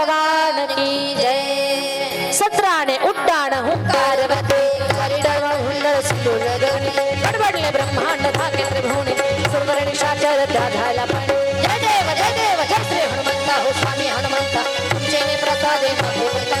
भगवान की जय। सत्राने उड्डाण हुंकार बते हरिडळ हुंडळ सिंधूर बडबडले ब्रह्मांड भागे त्रिभुवने सुरवर्ण शाचर दाधाला पण जय देव जय देव जय श्री हनुमंता हो स्वामी हनुमंता। तुमचे प्रसादे भगवंता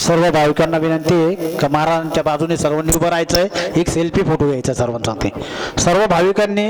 सर्व भाविकांना विनंती आहे का महाराजांच्या बाजूने सर्वांनी उभं राहायचं आहे एक सेल्फी फोटो घ्यायचा सर्वांना सांगते सर्व भाविकांनी